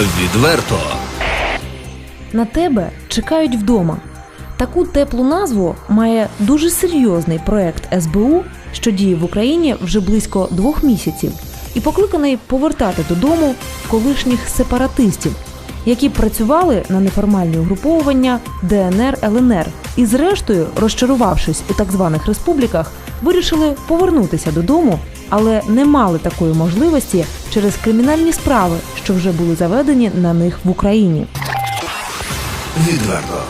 Відверто. На тебе чекають вдома. Таку теплу назву має дуже серйозний проект СБУ, що діє в Україні вже близько двох місяців, і покликаний повертати додому колишніх сепаратистів, які працювали на неформальні угруповування ДНР ЛНР, і, зрештою, розчарувавшись у так званих республіках, вирішили повернутися додому, але не мали такої можливості через кримінальні справи, що вже були заведені на них в Україні. Відверто.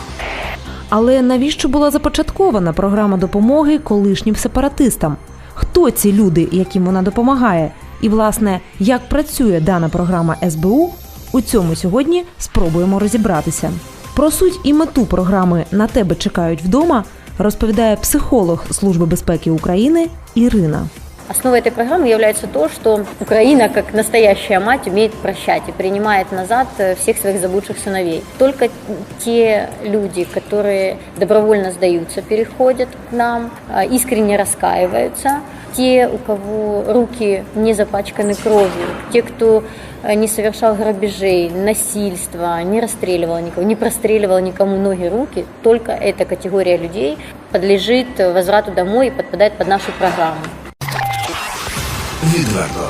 Але навіщо була започаткована програма допомоги колишнім сепаратистам? Хто ці люди, яким вона допомагає? І, власне, як працює дана програма СБУ? У цьому сьогодні спробуємо розібратися. Про суть і мету програми На тебе чекають вдома розповідає психолог Служби безпеки України Ірина. Основой этой программы является то, что Украина, как настоящая мать, умеет прощать и принимает назад э, всех своих заблудших сыновей. Только те люди, которые добровольно сдаются, переходят к нам, э, искренне раскаиваются, те, у кого руки не запачканы кровью, те, кто э, не совершал грабежей, насильства, не расстреливал никого, не простреливал никому ноги, руки, только эта категория людей подлежит возврату домой и подпадает под нашу программу. Відверто.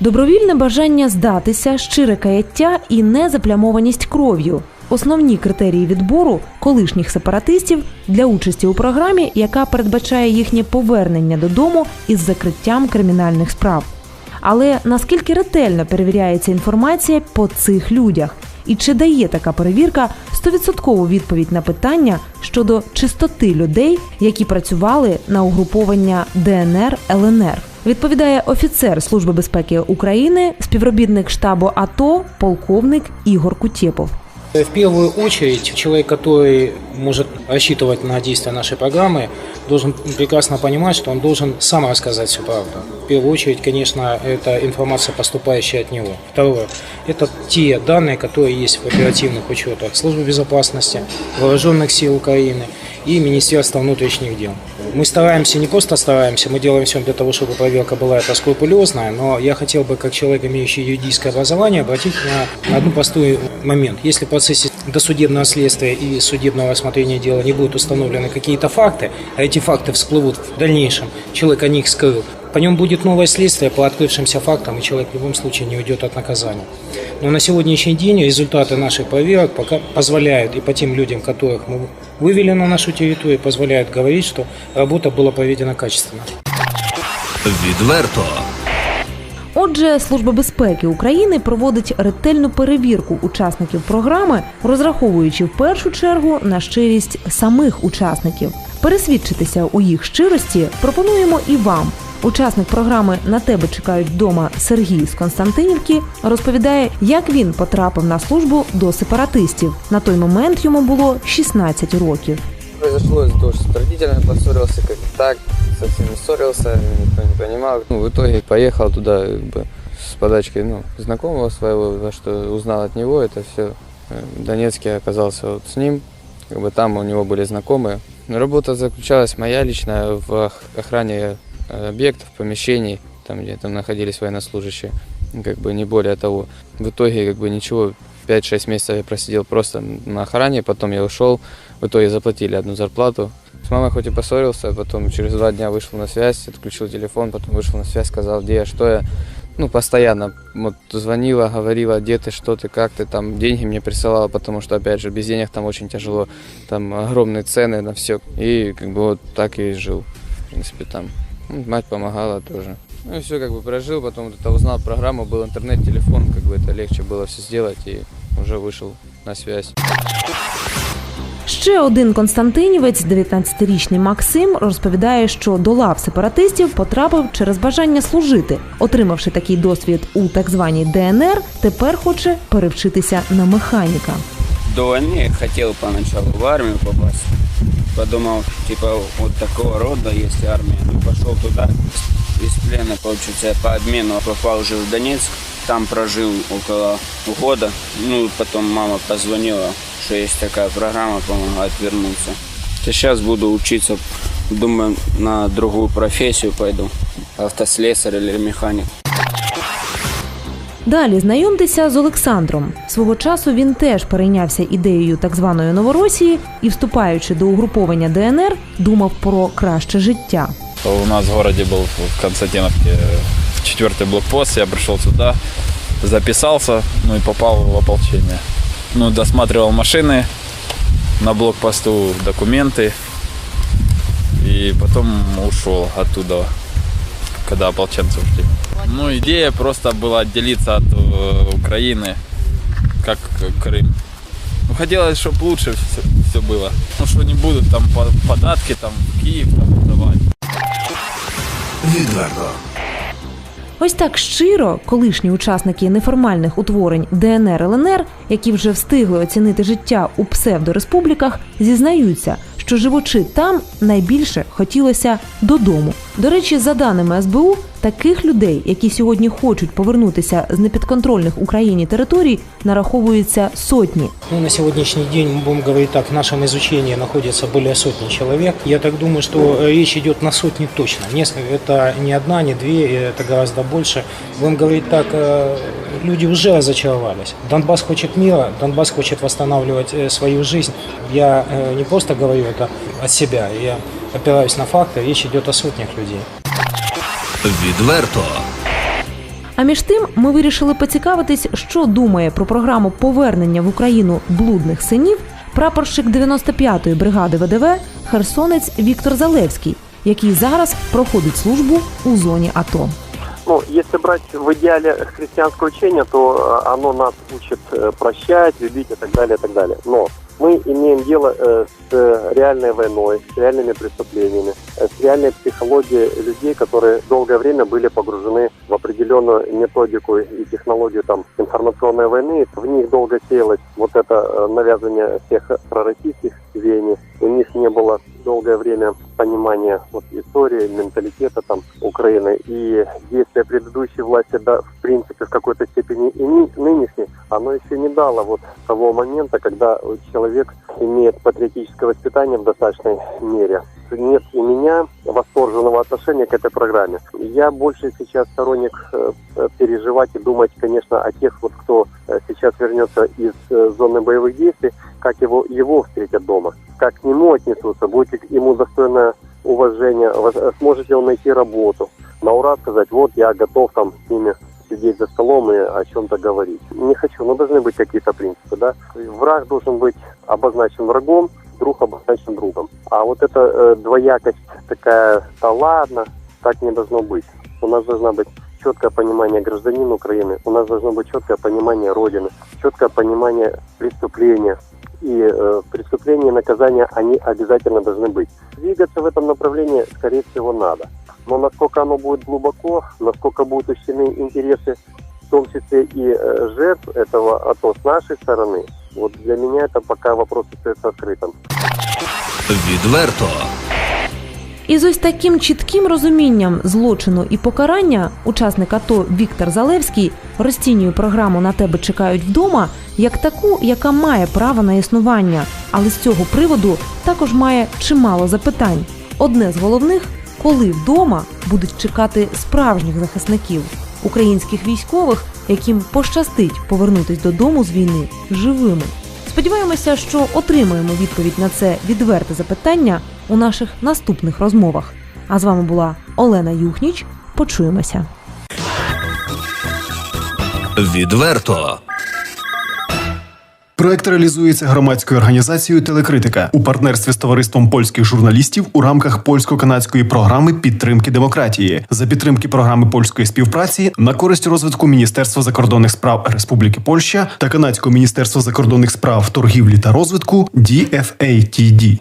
Добровільне бажання здатися, щире каяття і незаплямованість кров'ю основні критерії відбору колишніх сепаратистів для участі у програмі, яка передбачає їхнє повернення додому із закриттям кримінальних справ. Але наскільки ретельно перевіряється інформація по цих людях? І чи дає така перевірка стовідсоткову відповідь на питання щодо чистоти людей, які працювали на угруповання ДНР ЛНР? Відповідає офіцер Служби безпеки України, співробітник штабу АТО, полковник Ігор Кутєпов. В первую очередь, человек, который может рассчитывать на действия нашей программы, должен прекрасно понимать, что он должен сам рассказать всю правду. В первую очередь, конечно, это информация, поступающая от него. Второе, это те данные, которые есть в оперативных учетах Службы безопасности, Вооруженных сил Украины и Министерства внутренних дел. Мы стараемся, не просто стараемся, мы делаем все для того, чтобы проверка была это скрупулезная, но я хотел бы, как человек, имеющий юридическое образование, обратить на, на один простой момент. Если в процессе досудебного следствия и судебного рассмотрения дела не будут установлены какие-то факты, а эти факты всплывут в дальнейшем, человек о них скрыл, по нем будет новое следствие по открывшимся фактам, и человек в любом случае не уйдет от наказания. Но на сегодняшний день результаты наших проверок пока позволяют, и по тем людям, которых мы вывели на нашу территорию, позволяют говорить, что работа была проведена качественно. Відверто. Отже, Служба безпеки України проводить ретельну перевірку учасників програми, розраховуючи в першу чергу на щирість самих учасників. Пересвідчитися у їх щирості пропонуємо і вам. Учасник програми На тебе чекають вдома Сергій з Константинівки розповідає, як він потрапив на службу до сепаратистів. На той момент йому було 16 років. Произошло из-за того, что с родителями поссорился, как так, совсем не ссорился, никто не понимал. Ну, в итоге поехал туда как бы, с подачкой ну, знакомого своего, за что узнал от него это все. В Донецке оказался вот с ним, как бы там у него были знакомые. Работа заключалась моя личная в ох- охране э, объектов, помещений, там где там находились военнослужащие, как бы не более того. В итоге как бы ничего, 5-6 месяцев я просидел просто на охране, потом я ушел, в итоге заплатили одну зарплату. С мамой хоть и поссорился, потом через два дня вышел на связь, отключил телефон, потом вышел на связь, сказал, где я, что я. Ну, постоянно вот звонила, говорила, где ты, что ты, как ты, там деньги мне присылала, потому что, опять же, без денег там очень тяжело, там огромные цены на все. И как бы вот так и жил, в принципе, там. Ну, Мать помогала тоже. Ну и все, как бы прожил, потом вот это узнал программу, был интернет, телефон, как бы это легче было все сделать, и уже вышел на связь. Ще один константинівець, 19-річний Максим, розповідає, що до лав сепаратистів потрапив через бажання служити. Отримавши такий досвід у так званій ДНР, тепер хоче перевчитися на механіка. До войны я хотел поначалу в армию попасть. Подумал, типа, вот такого рода есть армия. Ну, пошел туда. Из плена, получается, по обмену попал уже в Донецк. Там прожил около года. Ну, потом мама позвонила, что есть такая программа, помогает вернуться. Сейчас буду учиться, думаю, на другую профессию пойду. Автослесарь или механик. Далі знайомтеся з Олександром. Свого часу він теж перейнявся ідеєю так званої Новоросії і, вступаючи до угруповання ДНР, думав про краще життя. У нас в городе был в Константиновке четвертый блокпост. Я пришел сюда, записался, ну и попал в ополчение. Ну, досматривал машины на блокпосту, документы. И потом ушел оттуда, когда ополченцы ушли. Ну, идея просто была отделиться от э, Украины, как Крым. Ну, хотелось, чтобы лучше все, было. Ну, что не будут там по- податки там Киев там. Відверто. Ось так щиро колишні учасники неформальних утворень ДНР ЛНР, які вже встигли оцінити життя у псевдореспубліках, зізнаються, що живучи там найбільше хотілося додому. До речі, за даними СБУ, таких людей, які сьогодні хочуть повернутися з непідконтрольних Україні територій, нараховується сотні. Ну, на сегодняшний день, мы будем говорить так, в нашем изучении находится более сотни человек. Я так думаю, что э, речь идет на сотни точно. Несколько, это не одна, не две, и это гораздо больше. Будем говорить так, э, люди уже разочаровались. Донбасс хочет мира, Донбасс хочет восстанавливать э, свою жизнь. Я э, не просто говорю это от себя, я опираюсь на факты, речь идет о сотнях людей. Відверто. А між тим ми вирішили поцікавитись, що думає про програму повернення в Україну блудних синів прапорщик 95-ї бригади ВДВ херсонець Віктор Залевський, який зараз проходить службу у зоні АТО. Ну, если брать в идеале христианское учение, то э, оно нас учит э, прощать, любить и так далее, и так далее. Но мы имеем дело э, с реальной войной, с реальными преступлениями, э, с реальной психологией людей, которые долгое время были погружены в определенную методику и технологию там информационной войны. В них долго сеялось вот это э, навязывание всех пророссийских веяний. У них не было долгое время понимания вот, истории, менталитета там Украины. И действия предыдущей власти, да, в принципе, в какой-то степени и ны- нынешней, оно еще не дало вот того момента, когда человек имеет патриотическое воспитание в достаточной мере. Нет у меня восторженного отношения к этой программе. Я больше сейчас сторонник э, переживать и думать, конечно, о тех, вот, кто э, сейчас вернется из э, зоны боевых действий, как его, его встретят дома, как к нему отнесутся, будет ли ему достойное уважение, воз- сможет ли он найти работу, на ура сказать, вот я готов там с ними сидеть за столом и о чем-то говорить. Не хочу, но должны быть какие-то принципы, да. Враг должен быть обозначен врагом, друг обозначен другом. А вот эта э, двоякость такая, да ладно, так не должно быть. У нас должна быть четкое понимание гражданина Украины, у нас должно быть четкое понимание Родины, четкое понимание преступления. И э, преступления и наказания, они обязательно должны быть. Двигаться в этом направлении, скорее всего, надо. Но насколько оно будет глубоко, насколько будут учтены интересы, в том числе и э, жертв этого АТО с нашей стороны, вот для меня это пока вопрос остается открытым. Відверто. і з ось таким чітким розумінням злочину і покарання учасник АТО Віктор Залевський розцінює програму на тебе чекають вдома як таку, яка має право на існування, але з цього приводу також має чимало запитань. Одне з головних коли вдома будуть чекати справжніх захисників, українських військових, яким пощастить повернутись додому з війни живими. Сподіваємося, що отримаємо відповідь на це відверте запитання у наших наступних розмовах. А з вами була Олена Юхніч. Почуємося. Відверто. Проект реалізується громадською організацією Телекритика у партнерстві з товариством польських журналістів у рамках польсько-канадської програми підтримки демократії за підтримки програми польської співпраці на користь розвитку Міністерства закордонних справ Республіки Польща та Канадського міністерства закордонних справ торгівлі та розвитку DFATD.